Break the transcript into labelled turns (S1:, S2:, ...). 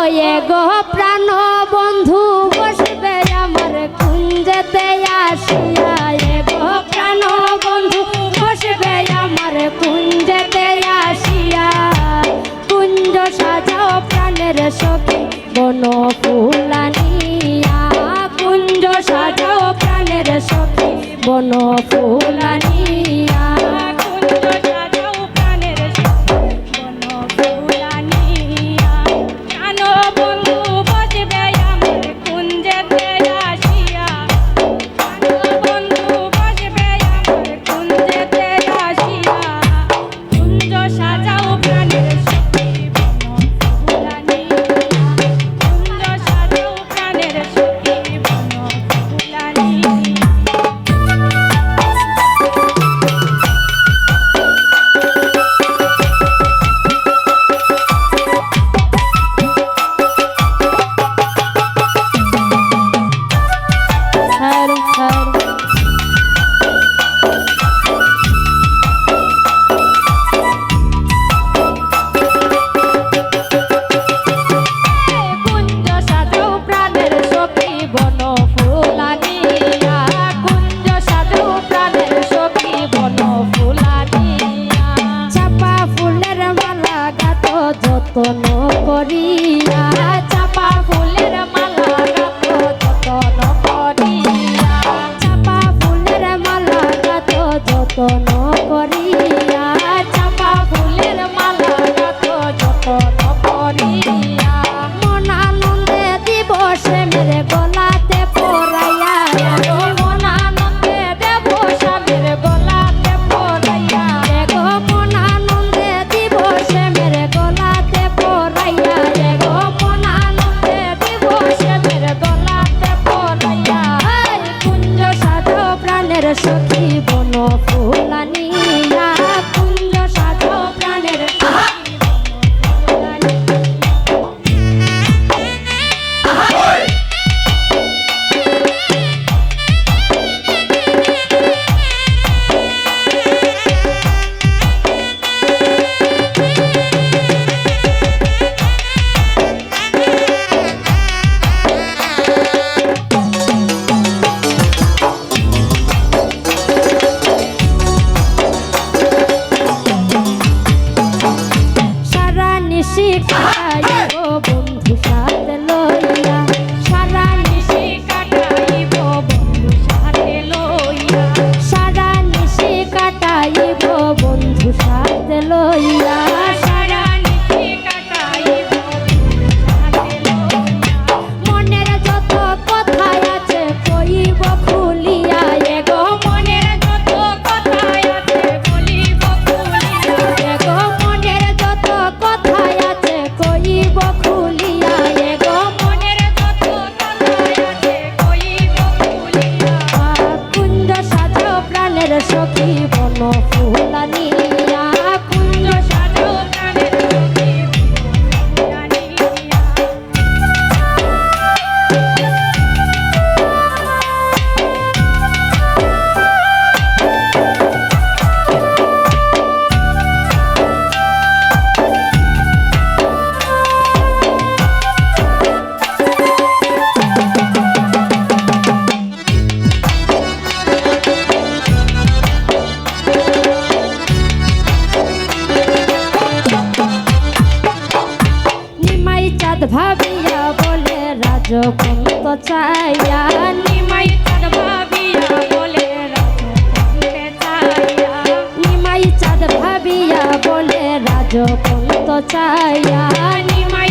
S1: লয়ে গো প্রাণ বন্ধু, বসবে আমার কুঞ্জতে আসিয়া। এ গো প্রাণ বন্ধু, বসবে আমার কুঞ্জতে আসিয়া। কুঞ্জ সাজাও প্রাণের সখী বন ফুলানিয়া কুঞ্জ সাজাও প্রাণের সখী বন ফুলানি সখী বন ফুলানি যখন তো চাইয়া নিমাই চাঁদ ভাবিয়া বলে নিমাই চাঁদ ভাবিয়া বলে রাজকন্ত চাইয়া নিমাই